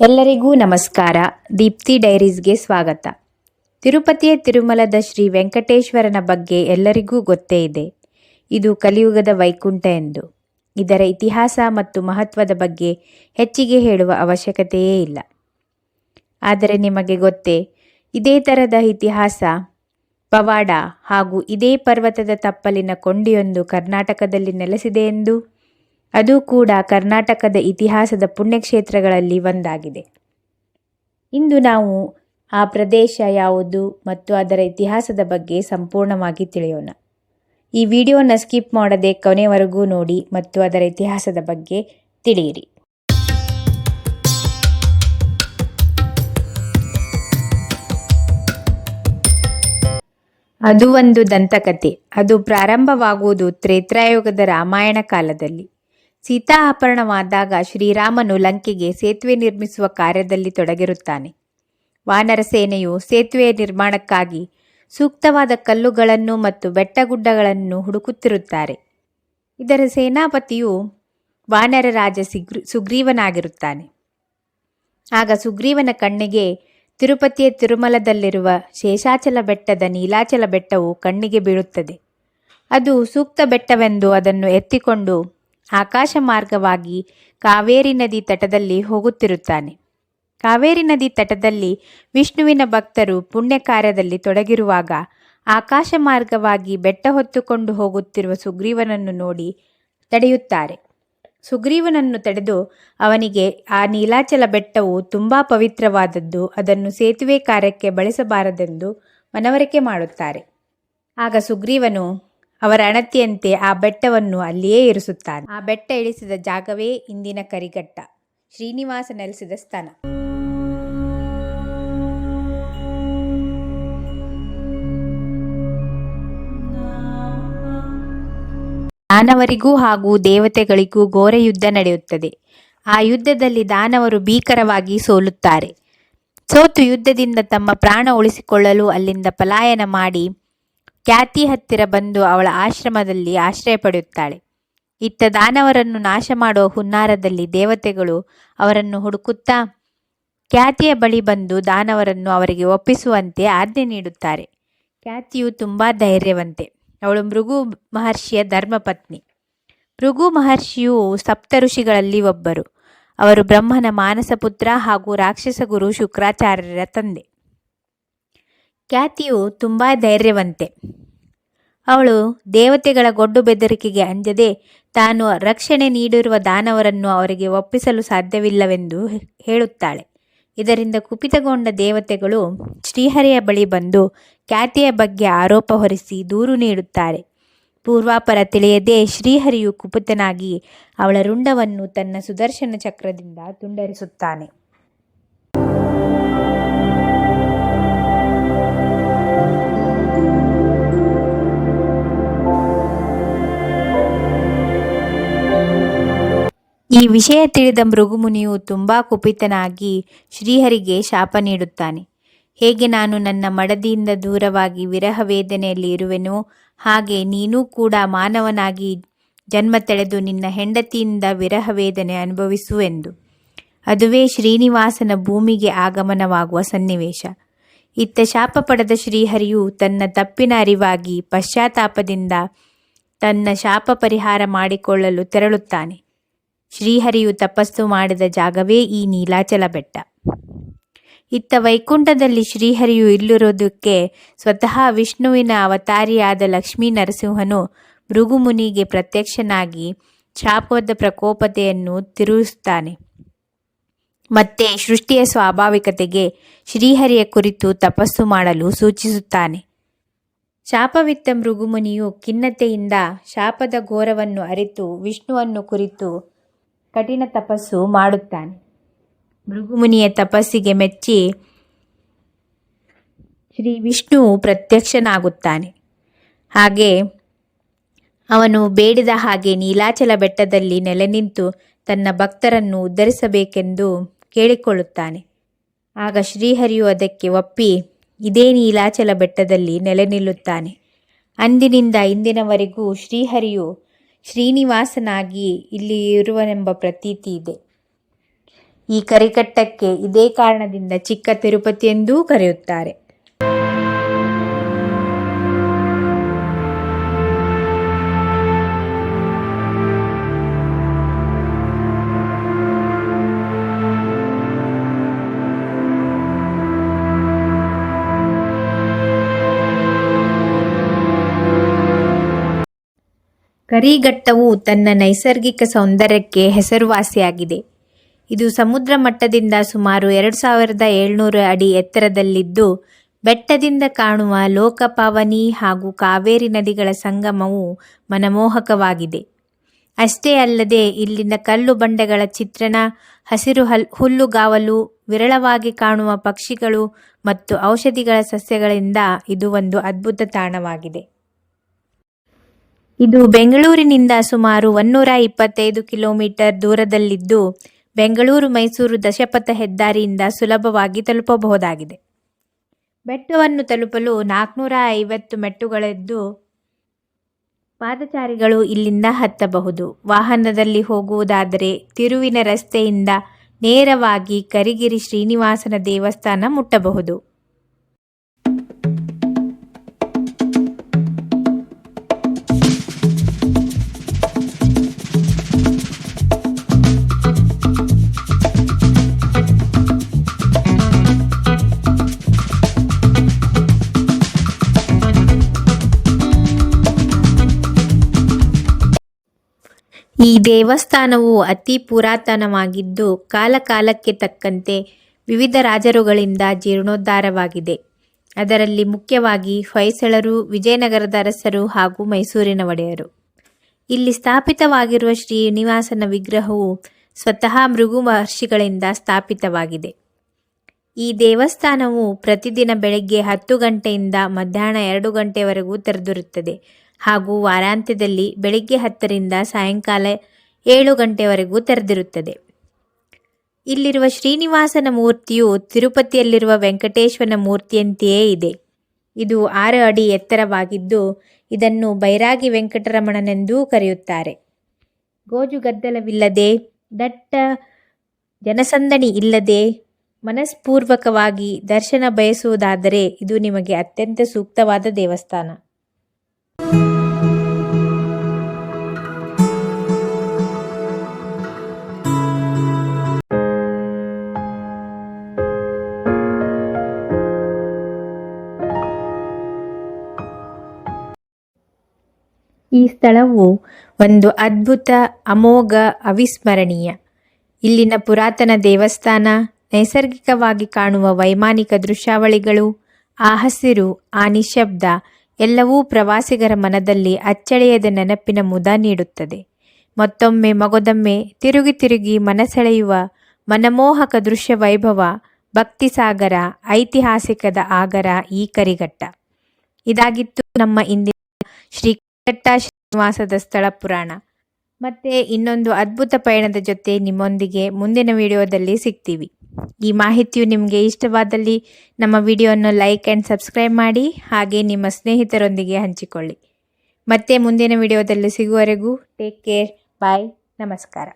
ಎಲ್ಲರಿಗೂ ನಮಸ್ಕಾರ. ದೀಪ್ತಿ ಡೈರೀಸ್ಗೆ ಸ್ವಾಗತ. ತಿರುಪತಿಯ ತಿರುಮಲದ ಶ್ರೀ ವೆಂಕಟೇಶ್ವರನ ಬಗ್ಗೆ ಎಲ್ಲರಿಗೂ ಗೊತ್ತೇ ಇದೆ. ಇದು ಕಲಿಯುಗದ ವೈಕುಂಠ ಎಂದು. ಇದರ ಇತಿಹಾಸ ಮತ್ತು ಮಹತ್ವದ ಬಗ್ಗೆ ಹೆಚ್ಚಿಗೆ ಹೇಳುವ ಅವಶ್ಯಕತೆಯೇ ಇಲ್ಲ. ಆದರೆ ನಿಮಗೆ ಗೊತ್ತೇ, ಇದೇ ಥರದ ಇತಿಹಾಸ, ಪವಾಡ ಹಾಗೂ ಇದೇ ಪರ್ವತದ ತಪ್ಪಲಿನ ಕೊಂಡಿಯೊಂದು ಕರ್ನಾಟಕದಲ್ಲಿ ನೆಲೆಸಿದೆ ಎಂದು? ಅದು ಕೂಡ ಕರ್ನಾಟಕದ ಇತಿಹಾಸದ ಪುಣ್ಯಕ್ಷೇತ್ರಗಳಲ್ಲಿ ಒಂದಾಗಿದೆ. ಇಂದು ನಾವು ಆ ಪ್ರದೇಶ ಯಾವುದು ಮತ್ತು ಅದರ ಇತಿಹಾಸದ ಬಗ್ಗೆ ಸಂಪೂರ್ಣವಾಗಿ ತಿಳಿಯೋಣ. ಈ ವಿಡಿಯೋನ ಸ್ಕಿಪ್ ಮಾಡದೆ ಕೊನೆವರೆಗೂ ನೋಡಿ ಮತ್ತು ಅದರ ಇತಿಹಾಸದ ಬಗ್ಗೆ ತಿಳಿಯಿರಿ. ಅದು ಒಂದು ದಂತಕಥೆ. ಅದು ಪ್ರಾರಂಭವಾಗುವುದು ತ್ರೇತ್ರಾಯುಗದ ರಾಮಾಯಣ ಕಾಲದಲ್ಲಿ. ಸೀತಾ ಅಪರಣವಾದಾಗ ಶ್ರೀರಾಮನು ಲಂಕೆಗೆ ಸೇತುವೆ ನಿರ್ಮಿಸುವ ಕಾರ್ಯದಲ್ಲಿ ತೊಡಗಿರುತ್ತಾನೆ. ವಾನರ ಸೇನೆಯು ಸೇತುವೆಯ ನಿರ್ಮಾಣಕ್ಕಾಗಿ ಸೂಕ್ತವಾದ ಕಲ್ಲುಗಳನ್ನು ಮತ್ತು ಬೆಟ್ಟಗುಡ್ಡಗಳನ್ನು ಹುಡುಕುತ್ತಿರುತ್ತಾರೆ. ಇದರ ಸೇನಾಪತಿಯು ವಾನರ ರಾಜ ಸಿಗ್ರಿ, ಸುಗ್ರೀವನಾಗಿರುತ್ತಾನೆ. ಆಗ ಸುಗ್ರೀವನ ಕಣ್ಣಿಗೆ ತಿರುಪತಿಯ ತಿರುಮಲದಲ್ಲಿರುವ ಶೇಷಾಚಲ ಬೆಟ್ಟದ ನೀಲಾಚಲ ಬೆಟ್ಟವು ಕಣ್ಣಿಗೆ ಬೀಳುತ್ತದೆ. ಅದು ಸೂಕ್ತ ಬೆಟ್ಟವೆಂದು ಅದನ್ನು ಎತ್ತಿಕೊಂಡು ಆಕಾಶ ಮಾರ್ಗವಾಗಿ ಕಾವೇರಿ ನದಿ ತಟದಲ್ಲಿ ಹೋಗುತ್ತಿರುತ್ತಾನೆ. ಕಾವೇರಿ ನದಿ ತಟದಲ್ಲಿ ವಿಷ್ಣುವಿನ ಭಕ್ತರು ಪುಣ್ಯ ಕಾರ್ಯದಲ್ಲಿ ತೊಡಗಿರುವಾಗ ಆಕಾಶ ಮಾರ್ಗವಾಗಿ ಬೆಟ್ಟ ಹೊತ್ತುಕೊಂಡು ಹೋಗುತ್ತಿರುವ ಸುಗ್ರೀವನನ್ನು ನೋಡಿ ತಡೆಯುತ್ತಾರೆ. ಸುಗ್ರೀವನನ್ನು ತಡೆದು ಅವನಿಗೆ ಆ ನೀಲಾಚಲ ಬೆಟ್ಟವು ತುಂಬ ಪವಿತ್ರವಾದದ್ದು, ಅದನ್ನು ಸೇತುವೆ ಕಾರ್ಯಕ್ಕೆ ಬಳಸಬಾರದೆಂದು ಮನವರಿಕೆ ಮಾಡುತ್ತಾರೆ. ಆಗ ಸುಗ್ರೀವನು ಅವರ ಅಣತಿಯಂತೆ ಆ ಬೆಟ್ಟವನ್ನು ಅಲ್ಲಿಯೇ ಇರಿಸುತ್ತಾನೆ. ಆ ಬೆಟ್ಟ ಇಳಿಸಿದ ಜಾಗವೇ ಇಂದಿನ ಕರಿಘಟ್ಟ. ಶ್ರೀನಿವಾಸ ನೆಲೆಸಿದ ಸ್ಥಾನ. ದಾನವರಿಗೂ ಹಾಗೂ ದೇವತೆಗಳಿಗೂ ಘೋರ ಯುದ್ಧ ನಡೆಯುತ್ತದೆ. ಆ ಯುದ್ಧದಲ್ಲಿ ದಾನವರು ಭೀಕರವಾಗಿ ಸೋಲುತ್ತಾರೆ. ಸೋತು ಯುದ್ಧದಿಂದ ತಮ್ಮ ಪ್ರಾಣ ಉಳಿಸಿಕೊಳ್ಳಲು ಅಲ್ಲಿಂದ ಪಲಾಯನ ಮಾಡಿ ಖ್ಯಾತಿ ಹತ್ತಿರ ಬಂದು ಅವಳ ಆಶ್ರಮದಲ್ಲಿ ಆಶ್ರಯ ಪಡೆಯುತ್ತಾಳೆ. ಇತ್ತ ದಾನವರನ್ನು ನಾಶ ಮಾಡುವ ಹುನ್ನಾರದಲ್ಲಿ ದೇವತೆಗಳು ಅವರನ್ನು ಹುಡುಕುತ್ತಾ ಖ್ಯಾತಿಯ ಬಳಿ ಬಂದು ದಾನವರನ್ನು ಅವರಿಗೆ ಒಪ್ಪಿಸುವಂತೆ ಆಜ್ಞೆ ನೀಡುತ್ತಾರೆ. ಖ್ಯಾತಿಯು ತುಂಬ ಧೈರ್ಯವಂತೆ. ಅವಳು ಮೃಗು ಮಹರ್ಷಿಯ ಧರ್ಮಪತ್ನಿ. ಮೃಗು ಮಹರ್ಷಿಯು ಸಪ್ತ ಋಷಿಗಳಲ್ಲಿ ಒಬ್ಬರು. ಅವರು ಬ್ರಹ್ಮನ ಮಾನಸ ಪುತ್ರ ಹಾಗೂ ರಾಕ್ಷಸ ಗುರು ಶುಕ್ರಾಚಾರ್ಯರ ತಂದೆ. ಖ್ಯಾತಿಯು ತುಂಬ ಧೈರ್ಯವಂತೆ. ಅವಳು ದೇವತೆಗಳ ಗೊಡ್ಡು ಬೆದರಿಕೆಗೆ ಅಂಜದೆ ತಾನು ರಕ್ಷಣೆ ನೀಡಿರುವ ದಾನವರನ್ನು ಅವರಿಗೆ ಒಪ್ಪಿಸಲು ಸಾಧ್ಯವಿಲ್ಲವೆಂದು ಹೇಳುತ್ತಾಳೆ. ಇದರಿಂದ ಕುಪಿತಗೊಂಡ ದೇವತೆಗಳು ಶ್ರೀಹರಿಯ ಬಳಿ ಬಂದು ಖ್ಯಾತಿಯ ಬಗ್ಗೆ ಆರೋಪ ಹೊರಿಸಿ ದೂರು ನೀಡುತ್ತಾರೆ. ಪೂರ್ವಾಪರ ತಿಳಿಯದೆ ಶ್ರೀಹರಿಯು ಕುಪಿತನಾಗಿ ಅವಳ ರುಂಡವನ್ನು ತನ್ನ ಸುದರ್ಶನ ಚಕ್ರದಿಂದ ತುಂಡರಿಸುತ್ತಾನೆ. ಈ ವಿಷಯ ತಿಳಿದ ಮೃಗುಮುನಿಯು ತುಂಬ ಕುಪಿತನಾಗಿ ಶ್ರೀಹರಿಗೆ ಶಾಪ ನೀಡುತ್ತಾನೆ. ಹೇಗೆ ನಾನು ನನ್ನ ಮಡದಿಯಿಂದ ದೂರವಾಗಿ ವಿರಹ ವೇದನೆಯಲ್ಲಿ ಇರುವೆನೋ, ಹಾಗೆ ನೀನೂ ಕೂಡ ಮಾನವನಾಗಿ ಜನ್ಮ ತಳೆದು ನಿನ್ನ ಹೆಂಡತಿಯಿಂದ ವಿರಹ ವೇದನೆ ಅನುಭವಿಸುವೆಂದು. ಅದುವೇ ಶ್ರೀನಿವಾಸನ ಭೂಮಿಗೆ ಆಗಮನವಾಗುವ ಸನ್ನಿವೇಶ. ಇತ್ತ ಶಾಪ ಪಡೆದ ಶ್ರೀಹರಿಯು ತನ್ನ ತಪ್ಪಿನ ಅರಿವಾಗಿ ಪಶ್ಚಾತ್ತಾಪದಿಂದ ತನ್ನ ಶಾಪ ಪರಿಹಾರ ಮಾಡಿಕೊಳ್ಳಲು ತೆರಳುತ್ತಾನೆ. ಶ್ರೀಹರಿಯು ತಪಸ್ಸು ಮಾಡಿದ ಜಾಗವೇ ಈ ನೀಲಾಚಲ ಬೆಟ್ಟ. ಇತ್ತ ವೈಕುಂಠದಲ್ಲಿ ಶ್ರೀಹರಿಯು ಇಲ್ಲಿರೋದಕ್ಕೆ ಸ್ವತಃ ವಿಷ್ಣುವಿನ ಅವತಾರಿಯಾದ ಲಕ್ಷ್ಮೀ ನರಸಿಂಹನು ಭೃಗುಮುನಿಗೆ ಪ್ರತ್ಯಕ್ಷನಾಗಿ ಶಾಪದ ಪ್ರಕೋಪತೆಯನ್ನು ತಿರುಗಿಸುತ್ತಾನೆ. ಮತ್ತೆ ಸೃಷ್ಟಿಯ ಸ್ವಾಭಾವಿಕತೆಗೆ ಶ್ರೀಹರಿಯ ಕುರಿತು ತಪಸ್ಸು ಮಾಡಲು ಸೂಚಿಸುತ್ತಾನೆ. ಶಾಪವಿತ್ತ ಮೃಗುಮುನಿಯು ಖಿನ್ನತೆಯಿಂದ ಶಾಪದ ಘೋರವನ್ನು ಅರಿತು ವಿಷ್ಣುವನ್ನು ಕುರಿತು ಕಠಿಣ ತಪಸ್ಸು ಮಾಡುತ್ತಾನೆ. ಮೃಗುಮುನಿಯ ತಪಸ್ಸಿಗೆ ಮೆಚ್ಚಿ ಶ್ರೀ ವಿಷ್ಣು ಪ್ರತ್ಯಕ್ಷನಾಗುತ್ತಾನೆ. ಹಾಗೆ ಅವನು ಬೇಡಿದ ಹಾಗೆ ನೀಲಾಚಲ ಬೆಟ್ಟದಲ್ಲಿ ನೆಲೆ ನಿಂತು ತನ್ನ ಭಕ್ತರನ್ನು ಉದ್ಧರಿಸಬೇಕೆಂದು ಕೇಳಿಕೊಳ್ಳುತ್ತಾನೆ. ಆಗ ಶ್ರೀಹರಿಯು ಅದಕ್ಕೆ ಒಪ್ಪಿ ಇದೇ ನೀಲಾಚಲ ಬೆಟ್ಟದಲ್ಲಿ ನೆಲೆ ನಿಲ್ಲುತ್ತಾನೆ ಅಂದಿನಿಂದ ಇಂದಿನವರೆಗೂ ಶ್ರೀಹರಿಯು ಶ್ರೀನಿವಾಸನಾಗಿ ಇಲ್ಲಿ ಇರುವನೆಂಬ ಪ್ರತೀತಿ ಇದೆ. ಈ ಕರಿಕಟ್ಟಕ್ಕೆ ಇದೇ ಕಾರಣದಿಂದ ಚಿಕ್ಕ ತಿರುಪತಿ ಎಂದೂ ಕರೆಯುತ್ತಾರೆ. ಕರಿಘಟ್ಟವು ತನ್ನ ನೈಸರ್ಗಿಕ ಸೌಂದರ್ಯಕ್ಕೆ ಹೆಸರುವಾಸಿಯಾಗಿದೆ. ಇದು ಸಮುದ್ರ ಮಟ್ಟದಿಂದ ಸುಮಾರು ಎರಡು ಸಾವಿರದ ಏಳ್ನೂರು ಅಡಿ ಎತ್ತರದಲ್ಲಿದ್ದು, ಬೆಟ್ಟದಿಂದ ಕಾಣುವ ಲೋಕಪಾವನಿ ಹಾಗೂ ಕಾವೇರಿ ನದಿಗಳ ಸಂಗಮವು ಮನಮೋಹಕವಾಗಿದೆ. ಅಷ್ಟೇ ಅಲ್ಲದೆ, ಇಲ್ಲಿನ ಕಲ್ಲು ಬಂಡೆಗಳ ಚಿತ್ರಣ, ಹಸಿರು ಹಲ್ ಹುಲ್ಲುಗಾವಲು ವಿರಳವಾಗಿ ಕಾಣುವ ಪಕ್ಷಿಗಳು ಮತ್ತು ಔಷಧಿಗಳ ಸಸ್ಯಗಳಿಂದ ಇದು ಒಂದು ಅದ್ಭುತ ತಾಣವಾಗಿದೆ. ಇದು ಬೆಂಗಳೂರಿನಿಂದ ಸುಮಾರು ಒನ್ನೂರ ಇಪ್ಪತ್ತೈದು ಕಿಲೋಮೀಟರ್ ದೂರದಲ್ಲಿದ್ದು, ಬೆಂಗಳೂರು ಮೈಸೂರು ದಶಪಥ ಹೆದ್ದಾರಿಯಿಂದ ಸುಲಭವಾಗಿ ತಲುಪಬಹುದಾಗಿದೆ. ಬೆಟ್ಟವನ್ನು ತಲುಪಲು ನಾಲ್ಕುನೂರ ಐವತ್ತು ಮೆಟ್ಟುಗಳಿದ್ದು ಪಾದಚಾರಿಗಳು ಇಲ್ಲಿಂದ ಹತ್ತಬಹುದು. ವಾಹನದಲ್ಲಿ ಹೋಗುವುದಾದರೆ ತಿರುವಿನ ರಸ್ತೆಯಿಂದ ನೇರವಾಗಿ ಕರಿಗಿರಿ ಶ್ರೀನಿವಾಸನ ದೇವಸ್ಥಾನ ಮುಟ್ಟಬಹುದು. ಈ ದೇವಸ್ಥಾನವು ಅತಿ ಪುರಾತನವಾಗಿದ್ದು ಕಾಲಕಾಲಕ್ಕೆ ತಕ್ಕಂತೆ ವಿವಿಧ ರಾಜರುಗಳಿಂದ ಜೀರ್ಣೋದ್ಧಾರವಾಗಿದೆ. ಅದರಲ್ಲಿ ಮುಖ್ಯವಾಗಿ ಹೊಯ್ಸಳರು, ವಿಜಯನಗರದ ಅರಸರು ಹಾಗೂ ಮೈಸೂರಿನ ಒಡೆಯರು. ಇಲ್ಲಿ ಸ್ಥಾಪಿತವಾಗಿರುವ ಶ್ರೀನಿವಾಸನ ವಿಗ್ರಹವು ಸ್ವತಃ ಮೃಗು ಮಹರ್ಷಿಗಳಿಂದ ಸ್ಥಾಪಿತವಾಗಿದೆ. ಈ ದೇವಸ್ಥಾನವು ಪ್ರತಿದಿನ ಬೆಳಗ್ಗೆ ಹತ್ತು ಗಂಟೆಯಿಂದ ಮಧ್ಯಾಹ್ನ ಎರಡು ಗಂಟೆವರೆಗೂ ತೆರೆದಿರುತ್ತದೆ. ಹಾಗೂ ವಾರಾಂತ್ಯದಲ್ಲಿ ಬೆಳಿಗ್ಗೆ ಹತ್ತರಿಂದ ಸಾಯಂಕಾಲ ಏಳು ಗಂಟೆವರೆಗೂ ತೆರೆದಿರುತ್ತದೆ. ಇಲ್ಲಿರುವ ಶ್ರೀನಿವಾಸನ ಮೂರ್ತಿಯು ತಿರುಪತಿಯಲ್ಲಿರುವ ವೆಂಕಟೇಶ್ವರನ ಮೂರ್ತಿಯಂತೆಯೇ ಇದೆ. ಇದು ಆರು ಅಡಿ ಎತ್ತರವಾಗಿದ್ದು, ಇದನ್ನು ಬೈರಾಗಿ ವೆಂಕಟರಮಣನೆಂದೂ ಕರೆಯುತ್ತಾರೆ. ಗೋಜುಗದ್ದಲವಿಲ್ಲದೆ ದಟ್ಟ ಜನಸಂದಣಿ ಇಲ್ಲದೆ, ಮನಸ್ಪೂರ್ವಕವಾಗಿ ದರ್ಶನ ಬಯಸುವುದಾದರೆ ಇದು ನಿಮಗೆ ಅತ್ಯಂತ ಸೂಕ್ತವಾದ ದೇವಸ್ಥಾನ. ಈ ಸ್ಥಳವು ಒಂದು ಅದ್ಭುತ, ಅಮೋಘ, ಅವಿಸ್ಮರಣೀಯ. ಇಲ್ಲಿನ ಪುರಾತನ ದೇವಸ್ಥಾನ ನೈಸರ್ಗಿಕವಾಗಿ ಕಾಣುವ ವೈಮಾನಿಕ ದೃಶ್ಯಾವಳಿಗಳು, ಆ ಹಸಿರು, ಆ ನಿಶಬ್ದ, ಎಲ್ಲವೂ ಪ್ರವಾಸಿಗರ ಮನದಲ್ಲಿ ಅಚ್ಚಳಿಯದ ನೆನಪಿನ ಮುದ ನೀಡುತ್ತದೆ. ಮತ್ತೊಮ್ಮೆ ಮಗದೊಮ್ಮೆ ತಿರುಗಿ ತಿರುಗಿ ಮನಸೆಳೆಯುವ ಮನಮೋಹಕ ದೃಶ್ಯ ವೈಭವ ಭಕ್ತಿಸಾಗರ ಐತಿಹಾಸಿಕದ ಆಗರ ಈ ಕರಿಘಟ್ಟ. ಇದಾಗಿತ್ತು ನಮ್ಮ ಇಂದಿನ ಶ್ರೀ ಘಟ್ಟ ಶ್ರೀನಿವಾಸದ ಸ್ಥಳ ಪುರಾಣ. ಮತ್ತೆ ಇನ್ನೊಂದು ಅದ್ಭುತ ಪಯಣದ ಜೊತೆ ನಿಮ್ಮೊಂದಿಗೆ ಮುಂದಿನ ವಿಡಿಯೋದಲ್ಲಿ ಸಿಗ್ತೀವಿ. ಈ ಮಾಹಿತಿಯು ನಿಮಗೆ ಇಷ್ಟವಾದಲ್ಲಿ ನಮ್ಮ ವಿಡಿಯೋವನ್ನು ಲೈಕ್ ಆ್ಯಂಡ್ ಸಬ್ಸ್ಕ್ರೈಬ್ ಮಾಡಿ, ಹಾಗೆ ನಿಮ್ಮ ಸ್ನೇಹಿತರೊಂದಿಗೆ ಹಂಚಿಕೊಳ್ಳಿ. ಮತ್ತೆ ಮುಂದಿನ ವಿಡಿಯೋದಲ್ಲಿ ಸಿಗುವವರೆಗೂ ಟೇಕ್ ಕೇರ್, ಬಾಯ್, ನಮಸ್ಕಾರ.